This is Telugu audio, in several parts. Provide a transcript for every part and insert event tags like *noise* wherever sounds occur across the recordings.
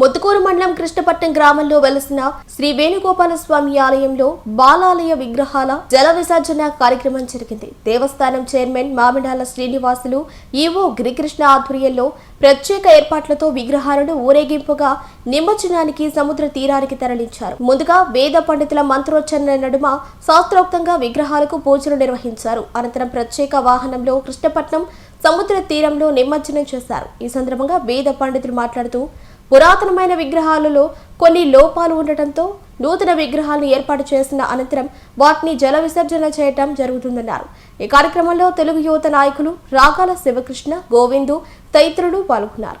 ముత్తుకూరు మండలం కృష్ణపట్నం గ్రామంలో వెలసిన శ్రీ వేణుగోపాల స్వామి ఆలయంలో బాలాలయ విగ్రహాల జల విసర్జన కార్యక్రమం జరిగింది. దేవస్థానం చైర్మన్ మామిడాల శ్రీనివాసులు ఈవో గిరికృష్ణ ఆధ్వర్యంలో ప్రత్యేక ఏర్పాట్లతో విగ్రహాలను ఊరేగింపుగా నిమజ్జనానికి సముద్ర తీరానికి తరలించారు. ముందుగా వేద పండితుల మంత్రోచ్చరణ నడుమ శాస్త్రోక్తంగా విగ్రహాలకు పూజలు నిర్వహించారు. అనంతరం ప్రత్యేక వాహనంలో కృష్ణపట్నం సముద్ర తీరంలో నిమజ్జనం చేశారు. ఈ సందర్భంగా వేద పండితులు మాట్లాడుతూ పురాతనమైన విగ్రహాలలో కొన్ని లోపాలు ఉండటంతో నూతన విగ్రహాలను ఏర్పాటు చేసిన అనంతరం వాటిని జల విసర్జన చేయటం జరుగుతుందన్నారు. ఈ కార్యక్రమంలో తెలుగు యువత నాయకులు రాగాల శివకృష్ణ గోవిందు తదితరులు పాల్గొన్నారు.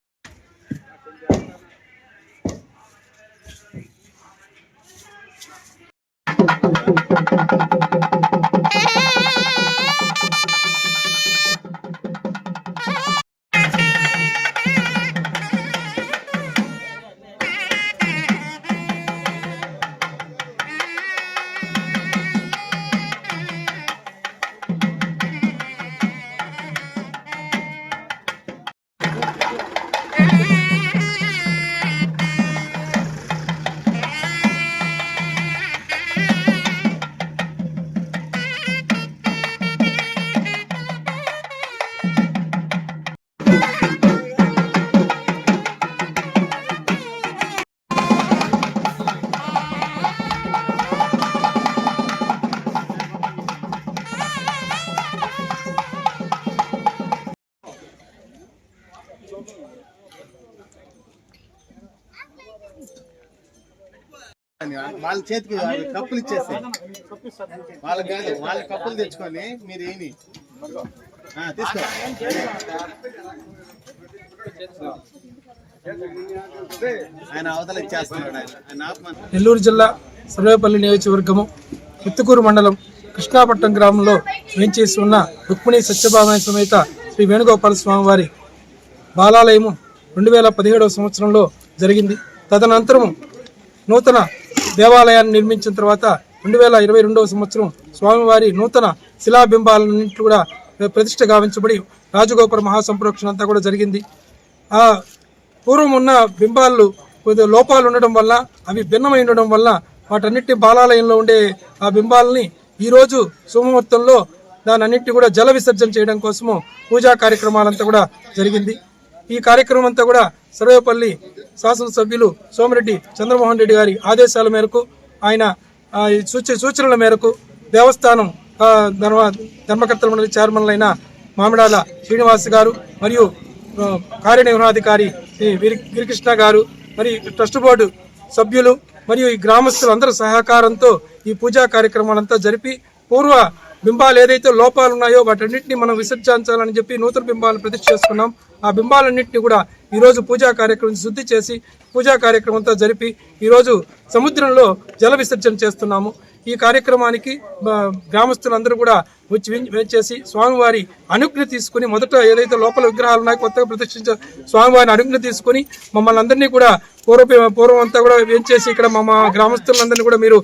Gracias. *laughs* వాళ్ళ చేతికి కప్పులు ఇచ్చేసి వాళ్ళకి కాదు వాళ్ళ కప్పులు తెచ్చుకొని మీరు ఏమి? తీసుకో. ఆయన అవతల ఇచ్చేస్తున్నాడు నెల్లూరు జిల్లా సర్వేపల్లి నియోజకవర్గము ముత్తుకూరు మండలం కృష్ణాపట్నం గ్రామంలో వేంచేసి ఉన్న రుక్మిణి సత్యభామ సమేత శ్రీ వేణుగోపాల స్వామి వారి బాలాలయము రెండు వేల పదిహేడవ సంవత్సరంలో జరిగింది. తదనంతరము నూతన దేవాలయాన్ని నిర్మించిన తర్వాత రెండు వేల ఇరవై రెండవ సంవత్సరం స్వామివారి నూతన శిలాబింబాలన్నింటి కూడా ప్రతిష్ట గావించబడి రాజగోపుర మహాసంప్రోక్షణ అంతా కూడా జరిగింది. ఆ పూర్వం ఉన్న బింబాలు కొద్దిగా లోపాలు ఉండడం వల్ల అవి భిన్నమై ఉండడం వల్ల వాటన్నిటి బాలాలయంలో ఉండే ఆ బింబాలని ఈరోజు సోమవత్తంలో దాని అన్నింటినీ కూడా జల విసర్జన చేయడం కోసము పూజా కార్యక్రమాలంతా కూడా జరిగింది. ఈ కార్యక్రమం అంతా కూడా సర్వేపల్లి శాసనసభ్యులు సోమిరెడ్డి చంద్రమోహన్ రెడ్డి గారి ఆదేశాల మేరకు ఆయన ఈ సూచ సూచనల మేరకు దేవస్థానం ధర్మ ధర్మకర్తల మండలి చైర్మన్లైన మామిడాల శ్రీనివాస్ గారు మరియు కార్యనిర్వహణాధికారి శ్రీ గిరికృష్ణ గారు మరి ట్రస్ట్ బోర్డు సభ్యులు మరియు ఈ గ్రామస్తులందరి సహకారంతో ఈ పూజా కార్యక్రమాలంతా జరిపి పూర్వ బింబాలు ఏదైతే లోపాలు ఉన్నాయో వాటన్నింటినీ మనం విసర్జించాలని చెప్పి నూతన బింబాలను ప్రతిష్ఠ చేసుకున్నాం ఆ బింబాలన్నింటినీ కూడా ఈరోజు పూజా కార్యక్రమం శుద్ధి చేసి పూజా కార్యక్రమంతో జరిపి ఈరోజు సముద్రంలో జల విసర్జన చేస్తున్నాము. ఈ కార్యక్రమానికి గ్రామస్తులందరూ కూడా వచ్చి విన్- వేచేసి స్వామివారి అనుజ్ఞ తీసుకుని మొదట ఏదైతే లోపల విగ్రహాలు ఉన్నాయో కొత్తగా ప్రతిష్ఠించ స్వామివారిని అనుజ్ఞ తీసుకుని మమ్మల్ని అందరినీ కూడా పూర్వ పూర్వం అంతా కూడా వేంచేసి ఇక్కడ మా గ్రామస్తులందరినీ కూడా మీరు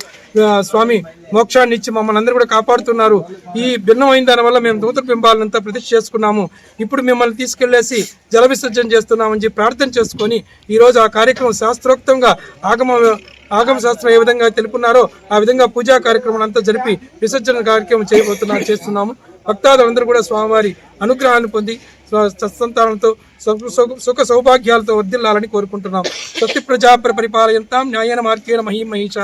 స్వామి మోక్షాన్ని ఇచ్చి మమ్మల్ని అందరూ కూడా కాపాడుతున్నారు. ఈ భిన్నమైన దాని వల్ల మేము దూత బింబాలంతా ప్రతిష్ఠ చేసుకున్నాము. ఇప్పుడు మిమ్మల్ని తీసుకెళ్ళేసి జల విసర్జన చేస్తున్నామని చెప్పి ప్రార్థన చేసుకొని ఈరోజు ఆ కార్యక్రమం శాస్త్రోక్తంగా ఆగమ ఆగమ శాస్త్రం ఏ విధంగా తెలుపున్నారో ఆ విధంగా పూజా కార్యక్రమం అంతా జరిపి విసర్జన కార్యక్రమం చేయబోతున్నా చేస్తున్నాము. భక్తాదులందరూ కూడా స్వామివారి అనుగ్రహాన్ని పొంది సత్సంతానంతో సుఖ- సుఖ- సౌభాగ్యాలతో వర్ధిల్లాలని కోరుకుంటున్నాం సత్య ప్రజా పరిపాలయంతాం న్యాయన మార్గేణ మహీ మహిష.